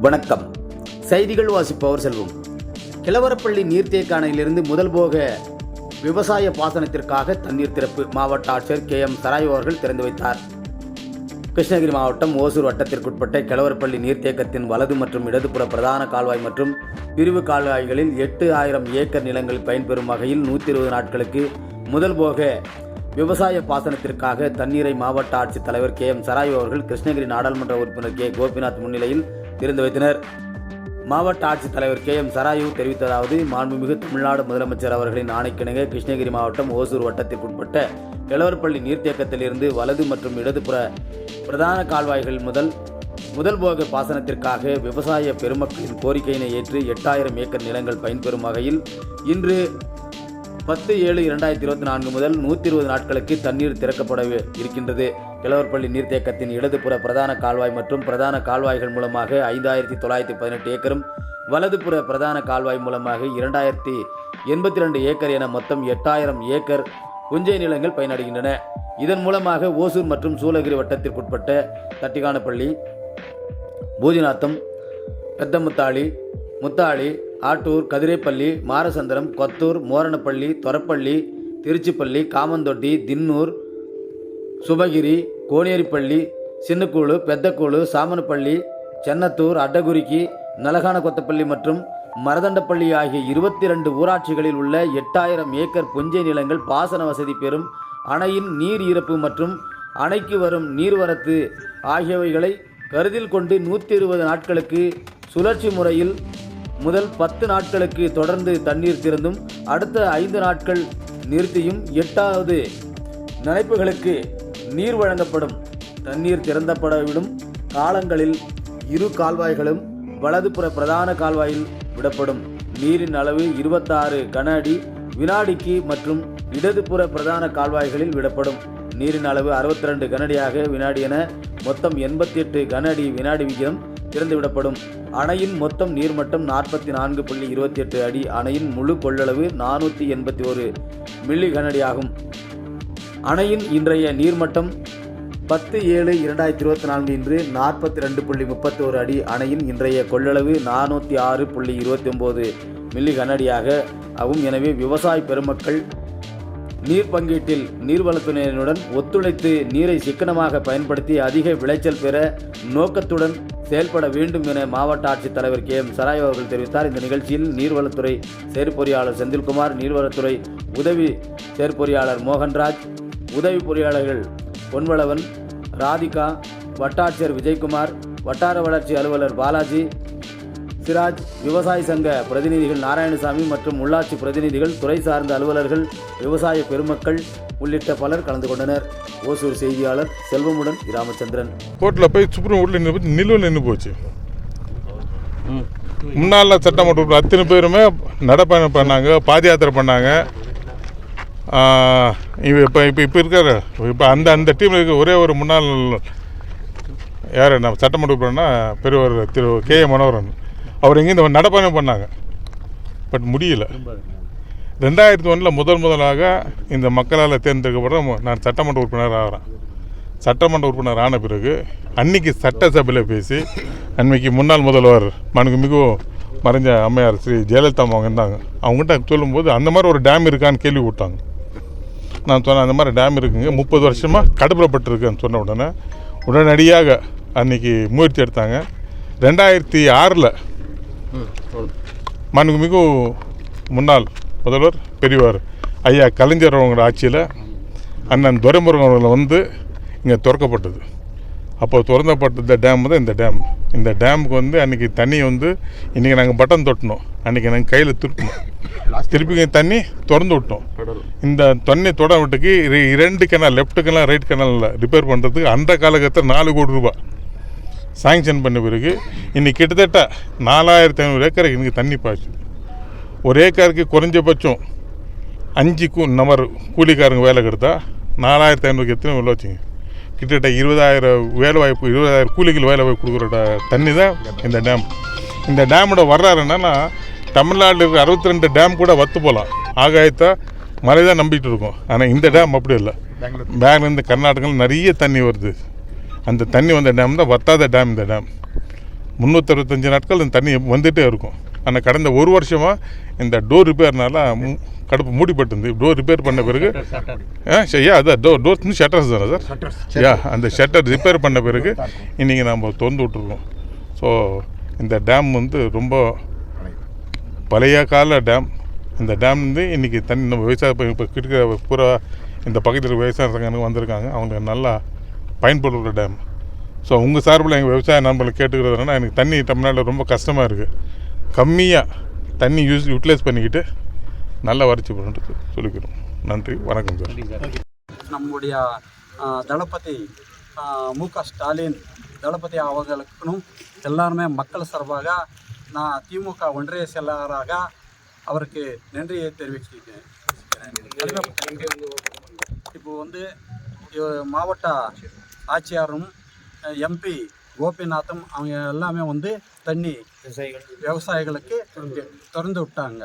வணக்கம். செய்திகள் வாசிப்பவர் செல்வம். கிழவரப்பள்ளி நீர்த்தேக்க அணையிலிருந்து முதல் போக விவசாய பாசனத்திற்காக தண்ணீர் திறப்பு மாவட்ட ஆட்சியர் கே எம் சராயோ அவர்கள் திறந்து வைத்தார். கிருஷ்ணகிரி மாவட்டம் ஓசூர் வட்டத்திற்குட்பட்ட கிழவர்பள்ளி நீர்த்தேக்கத்தின் வலது மற்றும் இடதுபுற பிரதான கால்வாய் மற்றும் பிரிவு கால்வாய்களில் எட்டு ஆயிரம் ஏக்கர் நிலங்கள் பயன்பெறும் வகையில் நூற்றி இருபது நாட்களுக்கு முதல் போக விவசாய பாசனத்திற்காக தண்ணீரை மாவட்ட ஆட்சித் தலைவர் கே எம் சராயு அவர்கள் கிருஷ்ணகிரி நாடாளுமன்ற உறுப்பினர் கே கோபிநாத் முன்னிலையில் திறந்து வைத்தனர். மாவட்ட ஆட்சித் தலைவர் கே எம் சராயு தெரிவித்ததாவது மாண்புமிகு தமிழ்நாடு முதலமைச்சர் அவர்களின் ஆணைக்கிணங்க கிருஷ்ணகிரி மாவட்டம் ஓசூர் வட்டத்திற்குட்பட்ட கிழவர்பள்ளி நீர்த்தேக்கத்திலிருந்து வலது மற்றும் இடதுபுற பிரதான கால்வாய்கள் முதல் முதல் போக பாசனத்திற்காக விவசாய பெருமக்களின் கோரிக்கையினை ஏற்று எட்டாயிரம் ஏக்கர் நிலங்கள் பயன்பெறும் வகையில் இன்று பத்து ஏழு இரண்டாயிரத்தி இருபத்தி நான்கு முதல் நூற்றி இருபது நாட்களுக்கு தண்ணீர் திறக்கப்பட இருக்கின்றது. கிழவர்பள்ளி நீர்த்தேக்கத்தின் இடதுபுற பிரதான கால்வாய் மற்றும் பிரதான கால்வாய்கள் மூலமாக ஐந்தாயிரத்தி தொள்ளாயிரத்தி பதினெட்டு ஏக்கரும் வலதுபுற பிரதான கால்வாய் மூலமாக இரண்டாயிரத்தி எண்பத்தி ரெண்டு ஏக்கர் என மொத்தம் எட்டாயிரம் ஏக்கர் புஞ்சை நிலங்கள் பயனடைகின்றன. இதன் மூலமாக ஓசூர் மற்றும் சூளகிரி வட்டத்திற்குட்பட்ட தட்டிகானப்பள்ளி பூஜிநாத்தம் பெத்தமுத்தாளி முத்தாளி ஆட்டூர் கதிரைப்பள்ளி மாரசந்திரம் கொத்தூர் மோரணப்பள்ளி தொரப்பள்ளி திருச்சிப்பள்ளி காமந்தொட்டி தின்னூர் சுபகிரி கோனேரிப்பள்ளி சின்னக்கூழு பெத்தக்கூழு சாமனப்பள்ளி சென்னத்தூர் அட்டகுரிக்கி நலகான கொத்தப்பள்ளி மற்றும் மரதண்டப்பள்ளி ஆகிய இருபத்தி ரெண்டு ஊராட்சிகளில் உள்ள எட்டாயிரம் ஏக்கர் புஞ்சை நிலங்கள் பாசன வசதி பெறும் அணையின் நீர் ஈரப்பு மற்றும் அணைக்கு வரும் நீர்வரத்து ஆகியவைகளை கருதில் கொண்டு நூற்றி இருபது நாட்களுக்கு சுழற்சி முறையில் முதல் பத்து நாட்களுக்கு தொடர்ந்து தண்ணீர் திறந்தும் அடுத்த ஐந்து நாட்கள் நிறுத்தியும் எட்டாவது நினைப்புகளுக்கு நீர் வழங்கப்படும். தண்ணீர் திறந்தப்படவிடும் காலங்களில் இரு கால்வாய்களும் வலதுபுற பிரதான கால்வாயில் விடப்படும். நீரின் அளவு இருபத்தாறு கன அடி வினாடிக்கு மற்றும் இடதுபுற பிரதான கால்வாய்களில் விடப்படும். நீரின் அளவு 62 ரெண்டு கனடியாக வினாடி என மொத்தம் எண்பத்தி எட்டு கன அடி வினாடி விகிதம் திறந்துவிடப்படும் அணையின் மொத்தம் நீர்மட்டம் நாற்பத்தி நான்கு புள்ளி இருபத்தி எட்டு அடி அணையின் முழு கொள்ளளவு நானூற்றி எண்பத்தி ஒரு மில்லி கனடி ஆகும் அணையின் இன்றைய நீர்மட்டம் பத்து ஏழு இரண்டாயிரத்தி இருபத்தி நான்கு இன்று நாற்பத்தி ரெண்டு புள்ளி முப்பத்தி ஒரு அடி அணையின் இன்றைய கொள்ளளவு நானூற்றி ஆறு புள்ளி இருபத்தி ஒம்பது மில்லி கனடியாக ஆகும். எனவே விவசாய பெருமக்கள் நீர் பங்கீட்டில் நீர்வளத்துறையினருடன் ஒத்துழைத்து நீரை சிக்கனமாக பயன்படுத்தி அதிக விளைச்சல் பெற நோக்கத்துடன் செயல்பட வேண்டும் என மாவட்ட ஆட்சித்தலைவர் கே எம் சராய் அவர்கள் தெரிவித்தார். இந்த நிகழ்ச்சியில் நீர்வளத்துறை செயற்பொறியாளர் செந்தில்குமார் நீர்வளத்துறை உதவி செயற்பொறியாளர் மோகன்ராஜ் உதவி பொறியாளர்கள் பொன்வளவன் ராதிகா வட்டாட்சியர் விஜயகுமார் வட்டார வளர்ச்சி அலுவலர் பாலாஜி சிராஜ் விவசாய சங்க பிரதிநிதிகள் நாராயணசாமி மற்றும் உள்ளாட்சி பிரதிநிதிகள் துறை சார்ந்த அலுவலர்கள் விவசாய பெருமக்கள் உள்ளிட்ட பலர் கலந்து கொண்டனர். ஓசூர் செய்தியாளர் செல்வமுடன் ராமச்சந்திரன் கோர்ட்டில் போய் சுப்ரீம் கோர்ட்டில் நின்று போச்சு நிலுவில் நின்று போச்சு. முன்னாள் சட்டமன்ற அத்தனை பேருமே நடைப்பயணம் பண்ணாங்க பாத யாத்திரை பண்ணாங்க இவ இப்போ இப்போ இப்போ இருக்கிற இப்போ அந்த அந்த டீமில் இருக்க ஒரே ஒரு முன்னாள் யார் நம்ம சட்டமன்ற உறுப்பினர்னா பெரியவர் திரு கே ஏ மனோகரன். அவர் எங்கேயும் இந்த நடப்பயணம் பண்ணாங்க. பட் முடியல. ரெண்டாயிரத்தி ஒன்றில் முதல் முதலாக இந்த மக்களால் தேர்ந்தெடுக்கப்பட நான் சட்டமன்ற உறுப்பினர் ஆகிறேன். சட்டமன்ற உறுப்பினர் ஆன பிறகு அன்னைக்கு சட்டசபையில் பேசி அன்னைக்கு முன்னாள் முதல்வர் மனுமிகு மறைஞ்ச அம்மையார் ஸ்ரீ ஜெயலலிதா அவங்க இருந்தாங்க. அவங்ககிட்ட சொல்லும்போது அந்த மாதிரி ஒரு டேம் இருக்கான்னு கேள்வி விட்டாங்க நான் சொன்னேன் அந்த மாதிரி டேம் இருக்குங்க. முப்பது வருஷமாக கடுப்புறப்பட்டிருக்குன்னு சொன்ன உடனே. உடனடியாக அன்னைக்கு முயற்சி எடுத்தாங்க. ரெண்டாயிரத்தி ஆறில் மனுமிகு முன்னாள் முதல்வர் பெரியவர் ஐயா கலைஞர் அவங்களோட ஆட்சியில் அண்ணன் துரைமுருகன் அவர்கள் வந்து இங்கே திறக்கப்பட்டது. அப்போ திறந்தப்பட்ட டேம் தான் இந்த டேம் இந்த டேமுக்கு வந்து அன்றைக்கி தண்ணி வந்து இன்றைக்கி நாங்கள் பட்டன் தொட்டினோம் அன்றைக்கி நாங்கள் கையில் திருப்பினோம் திருப்பி தண்ணி திறந்து விட்டோம். இந்த தண்ணி தொட விட்டுக்கு இரு- இரண்டு கெனால் லெஃப்ட் கெனால் ரைட் கெனாலில் ரிப்பேர் பண்ணுறதுக்கு அந்த காலகட்டத்தில் நாலு கோடி ரூபாய் சாங்ஷன் பண்ண பிறகு இன்னைக்கு கிட்டத்தட்ட நாலாயிரத்தி ஐநூறு ஏக்கருக்கு இன்னைக்கு தண்ணி பாய்ச்சு ஒரு ஏக்கருக்கு குறைஞ்சபட்சம் அஞ்சு கூ நம்பர் கூலிக்காரங்க வேலை கெடுத்தா நாலாயிரத்தி ஐநூறுக்கு எத்தனை உள்ள வச்சுங்க? கிட்டத்தட்ட இருபதாயிரம் வேலை வாய்ப்பு இருபதாயிரம் கூலிகள் வேலை வாய்ப்பு கொடுக்குற தண்ணி தான் இந்த டேம் இந்த டேமோட வரலாறு என்னன்னா தமிழ்நாட்டில் இருக்கிற அறுபத்தி ரெண்டு டேம் கூட வத்து போகலாம் ஆகாயத்தை மழை தான் நம்பிட்டு இருக்கோம். ஆனால் இந்த டேம் அப்படி இல்லை. பெங்களூர்லேருந்து கர்நாடகாவில் நிறைய தண்ணி வருது. அந்த தண்ணி வந்த டேம் தான் வத்தாத டேம் இந்த டேம் முந்நூற்றறுபத்தஞ்சு நாட்கள் இந்த தண்ணி வந்துகிட்டே இருக்கும். ஆனால் கடந்த ஒரு வருஷமாக இந்த டோர் ரிப்பேர்னால கடுப்பு மூடிப்பட்டிருந்து டோர் ரிப்பேர் பண்ண பிறகு ஆ சரியா அதான் டோர் டோர் ஷட்டர்ஸ் தானே சார்? யா அந்த ஷட்டர் ரிப்பேர் பண்ண பிறகு இன்றைக்கி நம்ம திறந்து விட்ருக்கோம் ஸோ இந்த டேம் வந்து ரொம்ப பழைய கால டேம் இந்த டேம் வந்து இன்றைக்கி தண்ணி நம்ம விவசாய இப்போ கிட்ட பூரா இந்த பக்கத்தில் விவசாய சங்கங்களுக்கு வந்திருக்காங்க. அவங்களுக்கு நல்லா பயன்படுற டேம் ஸோ உங்கள் சார்பில் எங்கள் விவசாய நண்பர்களை கேட்டுக்கிறது என்னன்னா எனக்கு தண்ணி தமிழ்நாட்டில் ரொம்ப கஷ்டமாக இருக்குது கம்மியாக தண்ணி யூஸ் யூட்டிலைஸ் பண்ணிக்கிட்டு நல்லா வறட்சி பண்ணுறது சொல்லிக்கிறோம். நன்றி வணக்கம் சார் நம்முடைய தளபதி மு க ஸ்டாலின் தளபதி அவர்களுக்கும் எல்லாருமே மக்கள் சார்பாக நான் திமுக ஒன்றிய செயலாளராக அவருக்கு நன்றியை தெரிவிச்சுக்கிறேன் இப்போ வந்து மாவட்ட ஆட்சியாரும் எம்பி கோபிநாத்தும் அவங்க எல்லாமே வந்து தண்ணி விவசாயிகளுக்கு திறந்து விட்டாங்க.